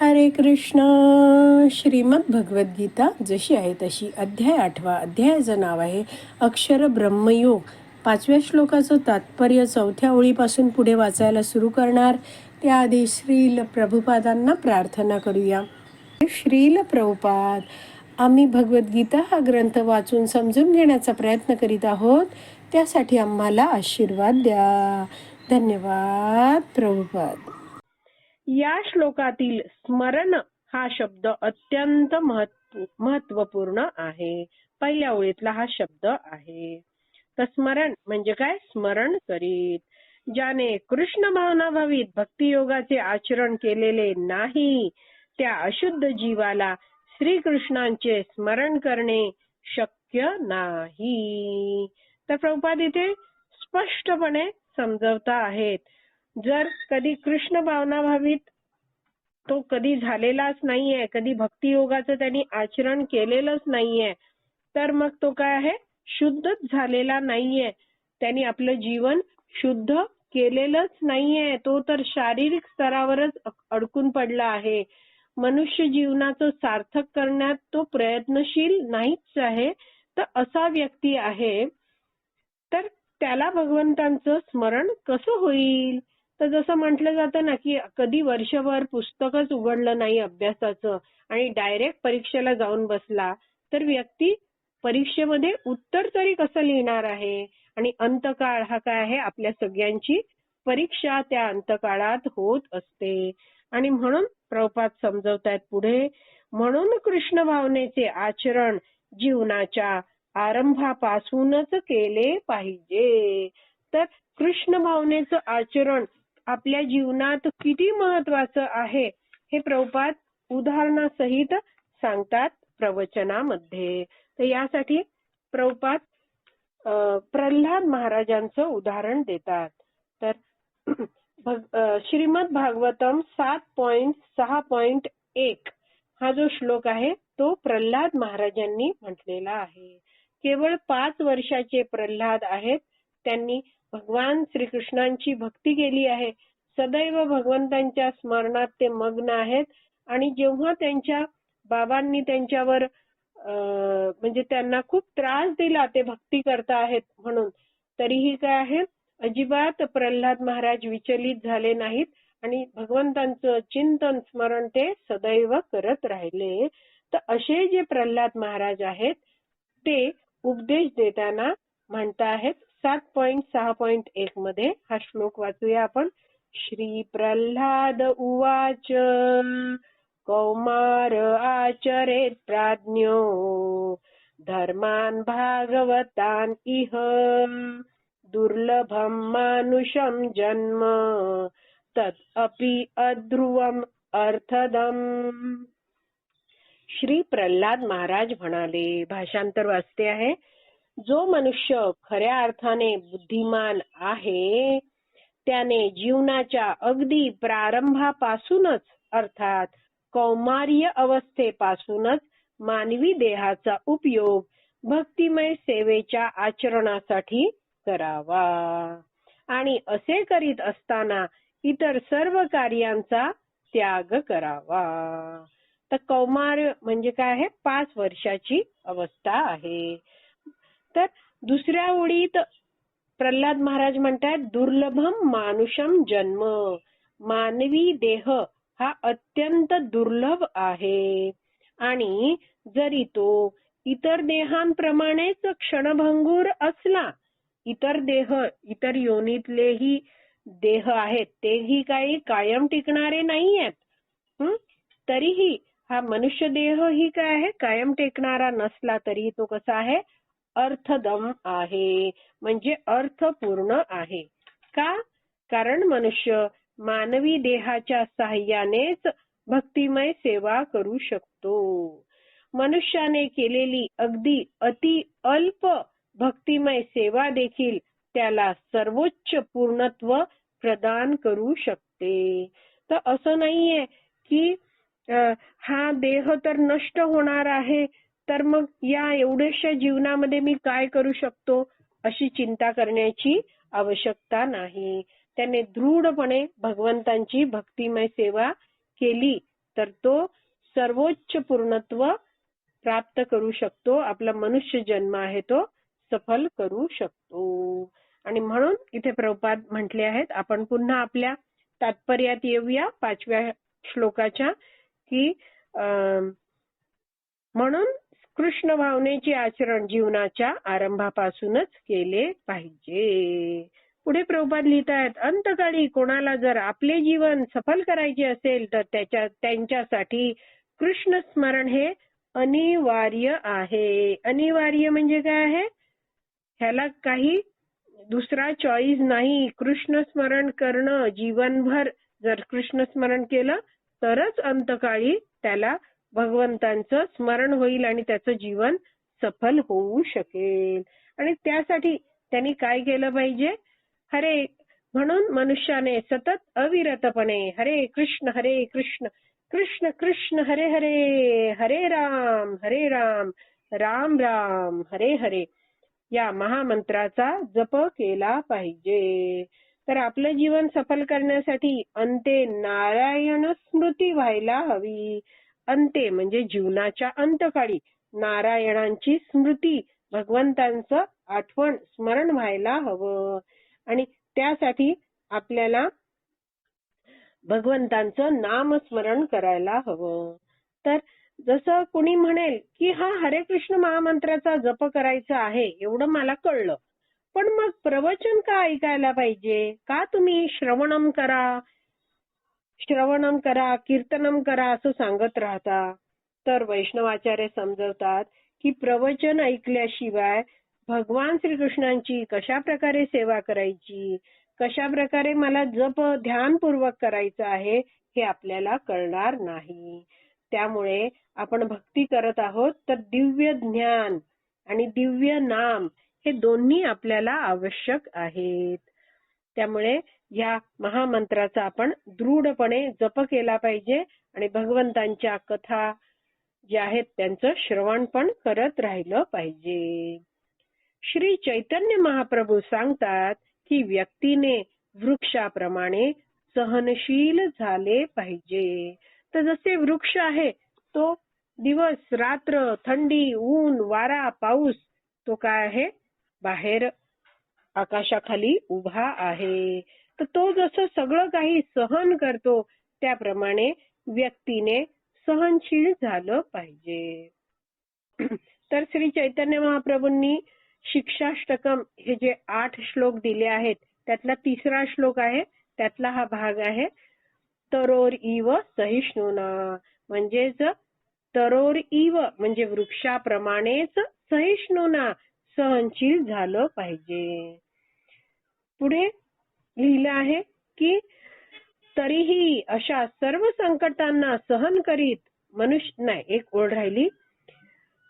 हरे कृष्ण. श्रीमद भगवद्गीता जशी आहे तशी अध्याय आठवा. अध्यायाचं नाव आहे अक्षर ब्रह्मयोग. पाचव्या श्लोकाचं तात्पर्य चौथ्या ओळीपासून पुढे वाचायला सुरू करणार. त्याआधी श्रील प्रभुपादांना प्रार्थना करूया. श्रील प्रभुपाद आम्ही भगवद्गीता हा ग्रंथ वाचून समजून घेण्याचा प्रयत्न करीत आहोत. त्यासाठी आम्हाला आशीर्वाद द्या. धन्यवाद प्रभुपाद. या श्लोकातील स्मरण हा शब्द अत्यंत महत्त्व महत्त्वपूर्ण आहे. पहिल्या ओळीतला हा शब्द आहे. तर स्मरण म्हणजे काय? स्मरण करीत. ज्याने कृष्ण भावना भावित भक्तियोगाचे आचरण केलेले नाही त्या अशुद्ध जीवाला श्रीकृष्णांचे स्मरण करणे शक्य नाही. तर प्रभुपाद इथे स्पष्टपणे समजवता आहेत. जर कधी कृष्ण भावना भावीत तो कधी झालेलाच नाहीये कधी भक्तियोगाचं त्यांनी आचरण केलेलंच नाहीये तर मग तो काय आहे? शुद्धच झालेला नाहीये. त्यांनी आपलं जीवन शुद्ध केलेलंच नाहीये. तो तर शारीरिक स्तरावरच अडकून पडला आहे. मनुष्य जीवनाचं सार्थक करण्यात तो प्रयत्नशील नाहीच आहे तर असा व्यक्ती आहे. तर त्याला भगवंतांचं स्मरण कसं होईल? तर जसं म्हटलं जातं ना की कधी वर्षभर पुस्तकच उघडलं नाही अभ्यासाचं आणि डायरेक्ट परीक्षेला जाऊन बसला तर व्यक्ती परीक्षेमध्ये उत्तर तरी कसं लिहिणार आहे? आणि अंतकाळ हा काय आहे? आपल्या सगळ्यांची परीक्षा त्या अंतकाळात होत असते. आणि म्हणून प्रपात समजवतायत पुढे म्हणून कृष्ण भावनेचे आचरण जीवनाच्या आरंभापासूनच केले पाहिजे. तर कृष्ण भावनेचं आचरण आपल्या जीवनात किती महत्वाचं आहे हे प्रभुपाद उदाहरणासहित सांगतात प्रवचनामध्ये. तर यासाठी प्रभुपाद प्रल्हाद महाराजांचं उदाहरण देतात. तर श्रीमद भागवतम सात पॉइंट सहा पॉइंट एक हा जो श्लोक आहे तो प्रल्हाद महाराजांनी म्हटलेला आहे. केवळ पाच वर्षाचे प्रल्हाद आहेत त्यांनी भगवान श्रीकृष्णांची भक्ती केली आहे. सदैव भगवंतांच्या स्मरणात ते मग्न आहेत. आणि जेव्हा त्यांच्या बाबांनी त्यांच्यावर म्हणजे त्यांना खूप त्रास दिला ते भक्ती करता आहेत म्हणून तरीही काय आहे? अजिबात प्रल्हाद महाराज विचलित झाले नाहीत आणि भगवंतांचं चिंतन स्मरण ते सदैव करत राहिले. तर असे जे प्रल्हाद महाराज आहेत ते उपदेश देताना म्हणता आहेत सात पॉइंट सहा पॉइंट एक मध्ये हा श्लोक वाचूया आपण. श्री प्रल्हाद उवाच कौमार आचरेत प्राज्ञो धर्मान भागवतान इह दुर्लभम मानुषम जन्म तत् अपि अध्रुवम अर्थदम. श्री प्रल्हाद महाराज म्हणाले भाषांतर वाचते आहे. जो मनुष्य खऱ्या अर्थाने बुद्धिमान आहे त्याने जीवनाच्या अगदी प्रारंभापासूनच अर्थात कौमार्य अवस्थेपासूनच मानवी देहाचा उपयोग भक्तिमय सेवेच्या आचरणासाठी करावा. आणि असे करीत असताना इतर सर्व कार्यांचा त्याग करावा. तर कौमार म्हणजे काय आहे? पाच वर्षाची अवस्था आहे. तर दुसऱ्या ओळीत प्रल्हाद महाराज म्हणतात दुर्लभम मानुषम जन्म. मानवी देह हा अत्यंत दुर्लभ आहे. आणि जरी तो इतर देहांप्रमाणेच क्षणभंगूर असला इतर देह इतर योनीतलेही देह आहेत तेही काही कायम टिकणारे नाही आहेत तरीही हा मनुष्य देह ही काय आहे? कायम टेकणारा नसला तरी तो कसा आहे? अर्थदम आहे. म्हणजे अर्थपूर्ण आहे. का? कारण मनुष्य मानवी देहाच्या साह्यानेच भक्तिमय सेवा करू शकतो. मनुष्याने केलेली अगदी अति अल्प भक्तिमय सेवा देखील त्याला सर्वोच्च पूर्णत्व प्रदान करू शकते. तर असं नाहीये की हा देह तर नष्ट होणार आहे तर मग या एवढ्याशा जीवनामध्ये मी काय करू शकतो अशी चिंता करण्याची आवश्यकता नाही. त्याने दृढपणे भगवंतांची भक्तिमय सेवा केली तर तो सर्वोच्च पूर्णत्व प्राप्त करू शकतो. आपला मनुष्य जन्म आहे तो सफल करू शकतो. आणि म्हणून इथे प्रभुपाद म्हटले आहेत आपण पुन्हा आपल्या तात्पर्यात येऊया पाचव्या श्लोकाच्या की अं, म्हणून कृष्ण भावनेचे आचरण जीवनाच्या आरंभापासूनच केले पाहिजे. पुढे प्रभुपाद लिहित अंतकाळी कोणाला जर आपले जीवन सफल करायचे असेल तर त्याच्या त्यांच्यासाठी कृष्ण स्मरण हे अनिवार्य आहे. अनिवार्य म्हणजे काय आहे? ह्याला काही दुसरा चॉईस नाही. कृष्ण स्मरण करणं जीवनभर जर कृष्ण स्मरण केलं तरच अंतकाळी त्याला भगवंतांचं स्मरण होईल आणि त्याचं जीवन सफल होऊ शकेल. आणि त्यासाठी त्यांनी काय केलं पाहिजे? हरे म्हणून मनुष्याने सतत अविरतपणे हरे कृष्ण हरे कृष्ण कृष्ण कृष्ण हरे हरे हरे राम हरे राम राम राम हरे हरे या महामंत्राचा जप केला पाहिजे. तर आपलं जीवन सफल करण्यासाठी अंते नारायण स्मृती व्हायला हवी. अंते म्हणजे जीवनाच्या अंतकाळी नारायणांची स्मृती भगवंतांचं आठवण स्मरण व्हायला हवं. आणि त्यासाठी आपल्याला भगवंतांचं नामस्मरण करायला हवं. तर जसं कुणी म्हणेल की हा हरे कृष्ण महामंत्राचा जप करायचा आहे एवढं मला कळलं. पण मग प्रवचन का ऐकायला पाहिजे? का तुम्ही श्रवणम करा? श्रवणम करा कीर्तनम करा असं सांगत राहता. तर वैष्णवाचार्य समजवतात की प्रवचन ऐकल्याशिवाय भगवान श्रीकृष्णांची कशा प्रकारे सेवा करायची? कशा प्रकारे मला जप ध्यानपूर्वक करायचं आहे हे आपल्याला कळणार नाही. त्यामुळे आपण भक्ती करत आहोत तर दिव्य ज्ञान आणि दिव्य नाम हे दोन्ही आपल्याला आवश्यक आहेत. त्यामुळे या महामंत्राचा आपण दृढपणे जप केला पाहिजे आणि भगवंतांच्या कथा ज्या आहेत त्यांचं श्रवण पण करत राहिलं पाहिजे. श्री चैतन्य महाप्रभू सांगतात की व्यक्तीने वृक्षाप्रमाणे सहनशील झाले पाहिजे. तर जसे वृक्ष आहे तो दिवस रात्र थंडी ऊन वारा पाऊस तो काय आहे? बाहेर आकाशाखाली उभा आहे. तर तो जसं सगळं काही सहन करतो त्याप्रमाणे व्यक्तीने सहनशील झालं पाहिजे. तर श्री चैतन्य महाप्रभूंनी शिक्षाष्टकम हे जे आठ श्लोक दिले आहेत त्यातला तिसरा श्लोक आहे त्यातला हा भाग आहे तरोर इव सहिष्णुना. म्हणजेच तरोर इव म्हणजे वृक्षाप्रमाणेच सहिष्णुना सहनशील झालं पाहिजे. पुढे लिहिलं आहे की तरीही अशा सर्व संकटांना सहन करीत मनुष्य नाही एक ओळ राहिली.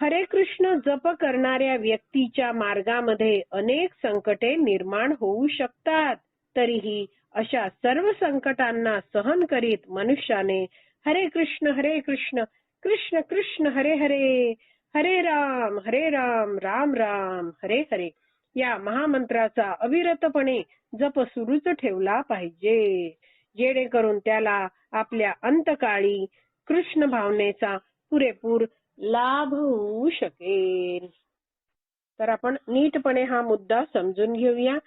हरे कृष्ण जप करणाऱ्या व्यक्तीच्या मार्गामध्ये अनेक संकटे निर्माण होऊ शकतात. तरीही अशा सर्व संकटांना सहन करीत मनुष्याने हरे कृष्ण हरे कृष्ण कृष्ण कृष्ण हरे हरे हरे राम हरे राम राम राम हरे हरे. या महामंत्राचा अविरतपणे जप सुरूच ठेवला पाहिजे. जेणेकरून त्याला आपल्या अंतकाळी कृष्ण भावनेचा पुरेपूर लाभ होऊ शकेल. तर आपण नीटपणे हा मुद्दा समजून घेऊया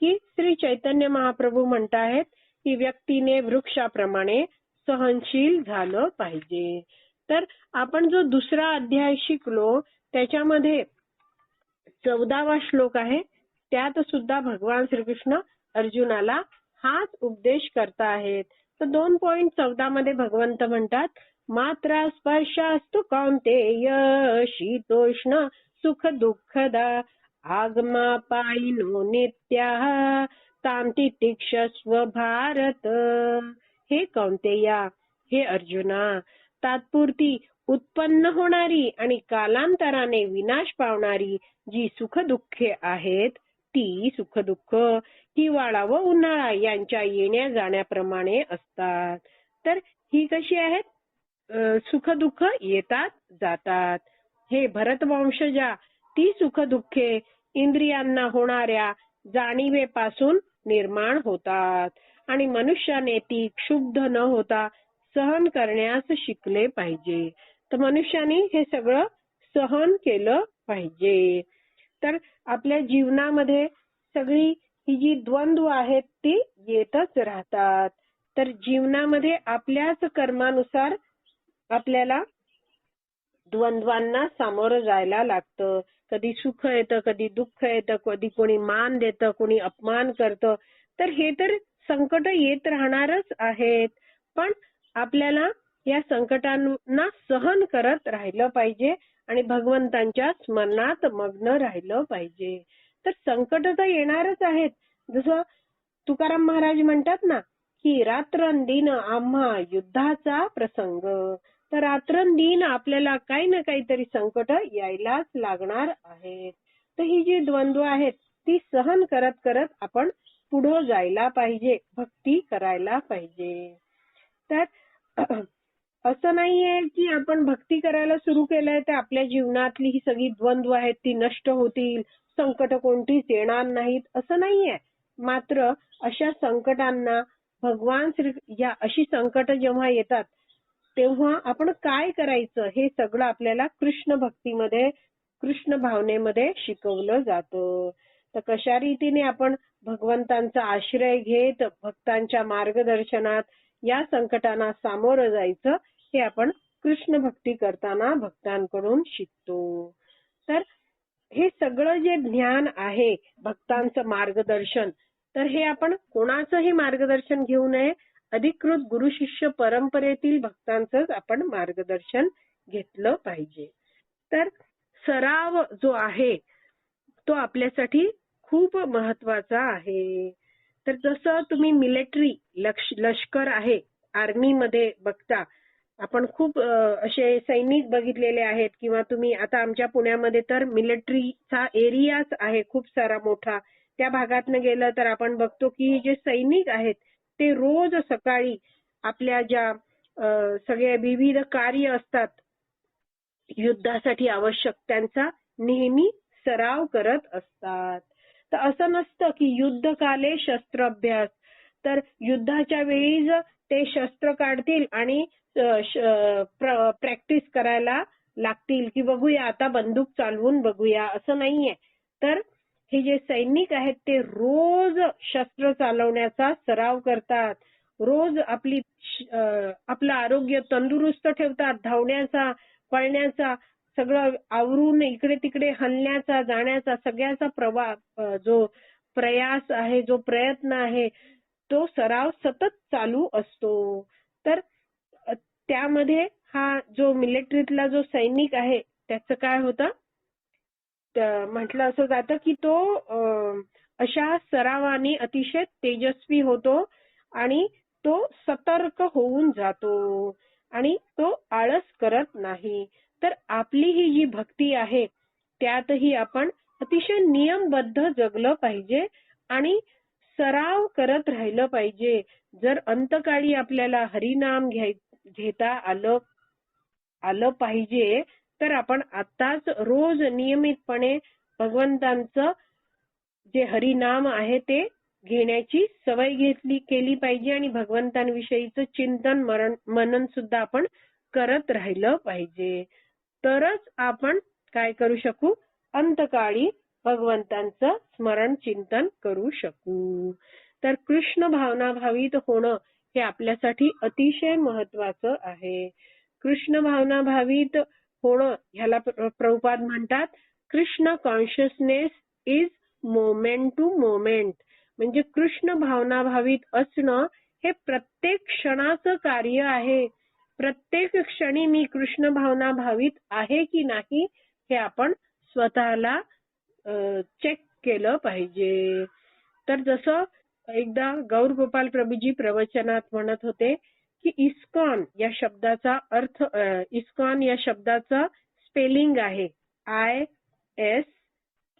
की श्री चैतन्य महाप्रभू म्हणतायत की व्यक्तीने वृक्षाप्रमाणे सहनशील झालं पाहिजे. तर आपण जो दुसरा अध्याय शिकलो त्याच्यामध्ये चौदावा श्लोक आहे. त्यात सुद्धा भगवान श्रीकृष्ण अर्जुनाला हाच उपदेश करता आहेत तर दोन पॉइंट चौदा मध्ये भगवंत म्हणतात मात्रा असतो कौंतेय शीतोष्ण सुख दुःखदा आगमापायिनो नित्या तांती तीक्ष भारत. हे कौंतेया हे अर्जुना. तात्पुरती उत्पन्न होणारी आणि कालांतराने विनाश पावणारी जी सुख दुःखे आहेत ती सुख दुःख हिवाळा व उन्हाळा यांच्या येण्या जाण्याप्रमाणे असतात. तर ही कशी आहेत? सुख दुःख येतात जातात. हे भरतवंशजा ती सुख दुःखे इंद्रियांना होणाऱ्या जाणीवेपासून निर्माण होतात आणि मनुष्याने ती क्षुब्ध न होता सहन करण्यास शिकले पाहिजे. तर मनुष्याने हे सगळं सहन केलं पाहिजे. तर आपल्या जीवनामध्ये सगळी ही जी द्वंद्व आहेत ती येतच राहतात. तर जीवनामध्ये आपल्याच कर्मानुसार आपल्याला द्वंद्वांना सामोरं जायला लागतं. कधी सुख येतं कधी दुःख येतं कधी कोणी मान देतं कोणी अपमान करतं. तर हे तर संकट येत राहणारच आहेत. पण आपल्याला या संकटांना सहन करत राहिलं पाहिजे आणि भगवंतांच्या स्मरणात मग्न राहिलं पाहिजे. तर संकट तर येणारच आहेत. जसं तुकाराम महाराज म्हणतात ना की रात्रंदिन आम्हा युद्धाचा प्रसंग. तर रात्रंदिन आपल्याला काही ना काहीतरी संकट यायलाच लागणार आहेत. तर ही जी द्वंद्व आहेत ती सहन करत करत आपण पुढं जायला पाहिजे भक्ती करायला पाहिजे. तर असं नाहीये की आपण भक्ती करायला सुरू केलंय तर आपल्या जीवनातली ही सगळी द्वंद्व आहेत ती नष्ट होतील संकट कोणतीच येणार नाहीत असं नाहीये. मात्र अशा संकटांना भगवान श्री या अशी संकट जेव्हा येतात तेव्हा आपण काय करायचं हे सगळं आपल्याला कृष्ण भक्तीमध्ये कृष्ण भावनेमध्ये शिकवलं जातं. तर कशा रीतीने आपण भगवंतांचा आश्रय घेत भक्तांच्या मार्गदर्शनात या संकटांना सामोरं जायचं हे आपण कृष्ण भक्ती करताना भक्तांकडून शिकतो. तर हे सगळं जे ज्ञान आहे भक्तांचं मार्गदर्शन तर हे आपण कोणाचंही मार्गदर्शन घेऊ नये. अधिकृत गुरु शिष्य परंपरेतील भक्तांचंच आपण मार्गदर्शन घेतलं पाहिजे. तर सराव जो आहे तो आपल्यासाठी खूप महत्त्वाचा आहे. तर जसं तुम्ही मिलिटरी लष्कर आहे आर्मीमध्ये बघता आपण खूप असे सैनिक बघितलेले आहेत किंवा तुम्ही आता आमच्या पुण्यामध्ये तर मिलिटरीचा एरियाच आहे खूप सारा मोठा. त्या भागातनं गेलं तर आपण बघतो की जे सैनिक आहेत ते रोज सकाळी आपल्या ज्या सगळे विविध कार्य असतात युद्धासाठी आवश्यक त्यांचा नेहमी सराव करत असतात. तर असं नसतं की युद्धकाले शस्त्राभ्यास. तर युद्धाच्या वेळीच ते शस्त्र काढतील आणि प्रॅक्टिस करायला लागतील की बघूया आता बंदूक चालवून बघूया असं नाहीये. तर हे जे सैनिक आहेत ते रोज शस्त्र चालवण्याचा सराव करतात. रोज आपली आपलं आरोग्य तंदुरुस्त ठेवतात धावण्याचा पळण्याचा. सगळं आवरून इकडे तिकडे हलण्याचा जाण्याचा सगळ्याचा प्रवाह जो प्रयास आहे जो प्रयत्न आहे तो सराव सतत चालू असतो. तर त्यामध्ये हा जो मिलिटरीतला जो सैनिक आहे त्याचं काय होतं? म्हटलं असं जातं की तो अशा सरावाने अतिशय तेजस्वी होतो आणि तो सतर्क होऊन जातो आणि तो आळस करत नाही. तर आपली ही जी भक्ती आहे त्यातही आपण अतिशय नियमबद्ध जगलं पाहिजे आणि सराव करत राहिलं पाहिजे. जर अंतकाळी आपल्याला हरिनाम घ्याय घेता आलं आलं पाहिजे तर आपण आताच रोज नियमितपणे भगवंतांचं जे हरिनाम आहे ते घेण्याची सवय घेतली केली पाहिजे आणि भगवंतांविषयीचं चिंतन मरण मनन सुद्धा आपण करत राहिलं पाहिजे. तरच आपण काय करू शकू? अंतकाळी भगवंतांचं स्मरण चिंतन करू शकू. तर कृष्ण भावना भावित होणं हे आपल्यासाठी अतिशय महत्वाचं आहे. कृष्ण भावना भावित होणं ह्याला प्रभुपाद म्हणतात Krishna consciousness is moment to moment म्हणजे कृष्ण भावना भावित असणं हे प्रत्येक क्षणाचं कार्य आहे. प्रत्येक क्षणी मी कृष्ण भावना भावित आहे की नाही हे आपण स्वतःला चेक केलं पाहिजे. तर जसं एकदा गौर गोपाल प्रभूजी प्रवचनात म्हणत होते की इस्कॉन या शब्दाचा अर्थ इस्कॉन या शब्दाचं स्पेलिंग आहे. I S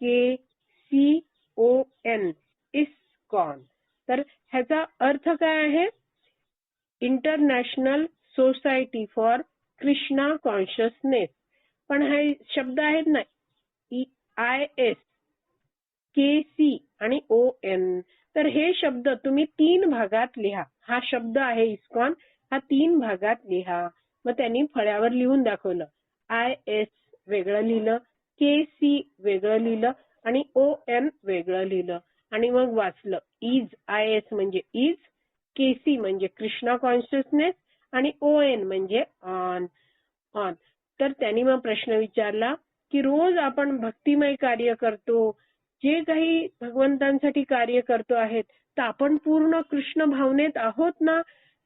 K C O N ISKCON. तर ह्याचा अर्थ काय आहे? International society for Krishna consciousness. पण हे शब्द आहेत ना आय एस के सी आणि ओ एन तर हे शब्द तुम्ही तीन भागात लिहा. हा शब्द आहे इस्कॉन हा तीन भागात लिहा. मग त्यांनी फळ्यावर लिहून दाखवलं. आय एस वेगळं लिहिलं के सी वेगळं लिहिलं आणि ओ एन वेगळं लिहिलं. आणि मग वाचलं इज आय एस म्हणजे इज के सी म्हणजे कृष्णा कॉन्शियसनेस आणि ओ एन म्हणजे ऑन ऑन तर त्यांनी मग प्रश्न विचारला की रोज आपण भक्तिमय कार्य करतो जे काही भगवंतांसाठी कार्य करतो आहेत तर आपण पूर्ण कृष्ण भावनेत आहोत ना?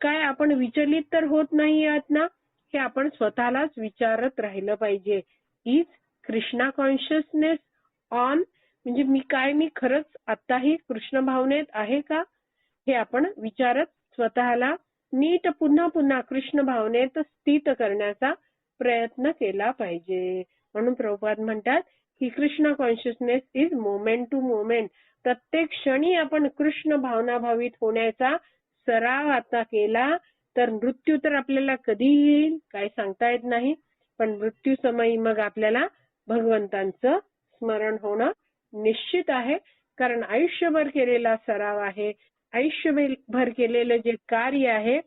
काय आपण विचलित तर होत नाही आहात ना? हे आपण स्वतःलाच विचारत राहिलं पाहिजे. इज कृष्णा कॉन्शियसनेस ऑन म्हणजे मी काय मी खरंच आताही कृष्ण भावनेत आहे का? हे आपण विचारत स्वतःला नीट पुन्हा पुन्हा कृष्ण भावनेत स्थित करण्याचा प्रयत्न केला पाहिजे. म्हणून प्रभुपाद म्हणतात की Krishna consciousness is moment to moment प्रत्येक क्षणी आपण कृष्ण भावनाभावित होण्याचा सराव आता केला तर मृत्यू तर आपल्याला कधी येईल? काय सांगता येत नाही. पण मृत्यू समयी मग आपल्याला भगवंतांचं स्मरण होणं निश्चित आहे. कारण आयुष्यभर केलेला सराव आहे. आयुष्यभर केलेलं जे कार्य आहे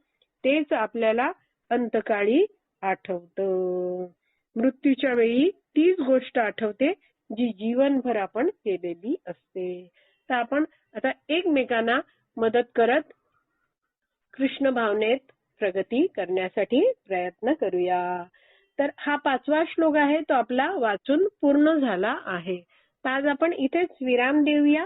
तेच आपल्याला अंतकाळी आठवतं. मृत्यूच्या वेळी तीच गोष्ट आठवते जी जीवनभर आपण केलेली असते. तर आपण आता एकमेकांना मदत करत कृष्ण भावनेत प्रगती करण्यासाठी प्रयत्न करूया. तर हा पाचवा श्लोक आहे तो आपला वाचून पूर्ण झाला आहे. तर आज आपण इथेच विराम देऊया.